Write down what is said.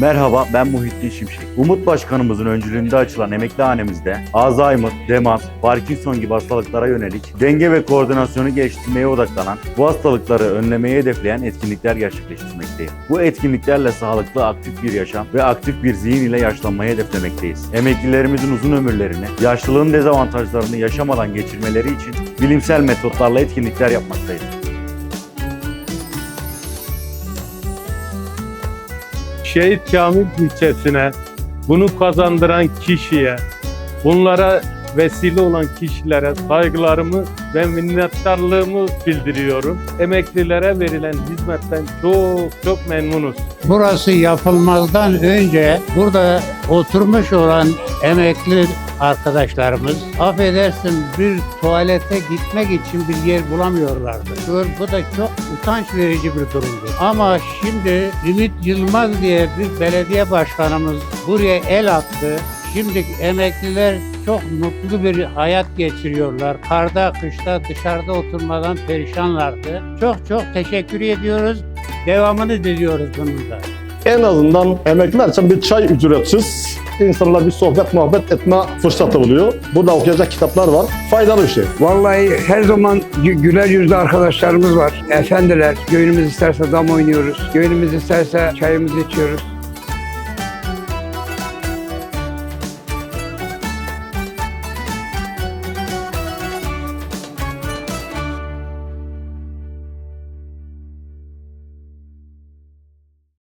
Merhaba ben Muhittin Şimşek. Umut Başkanımızın öncülüğünde açılan emeklihanemizde Alzheimer, demans, Parkinson gibi hastalıklara yönelik denge ve koordinasyonu geliştirmeye odaklanan, bu hastalıkları önlemeye hedefleyen etkinlikler gerçekleştirmekteyiz. Bu etkinliklerle sağlıklı aktif bir yaşam ve aktif bir zihin ile yaşlanmayı hedeflemekteyiz. Emeklilerimizin uzun ömürlerini, yaşlılığın dezavantajlarını yaşamadan geçirmeleri için bilimsel metotlarla etkinlikler yapmaktayız. Şehit Kamil ilçesine bunu kazandıran kişiye, bunlara vesile olan kişilere saygılarımı ve minnettarlığımı bildiriyorum. Emeklilere verilen hizmetten çok çok memnunuz. Burası yapılmazdan önce burada oturmuş olan emekli arkadaşlarımız affedersin bir tuvalete gitmek için bir yer bulamıyorlardı. Bu- da çok utanç verici bir durumdu. Ama şimdi Ümit Yılmaz diye bir belediye başkanımız buraya el attı. Şimdi emekliler çok mutlu bir hayat geçiriyorlar. Karda, kışta, dışarıda oturmadan perişanlardı. Çok çok teşekkür ediyoruz. Devamını diliyoruz bunun da. En azından emekliler için bir çay ücretsiz. İnsanlarla bir sohbet muhabbet etme fırsatı oluyor. Burada okuyacak kitaplar var. Faydalı bir şey. Vallahi her zaman gü- güler yüzlü arkadaşlarımız var. Efendiler, gönlümüz isterse dam oynuyoruz. Gönlümüz isterse çayımızı içiyoruz.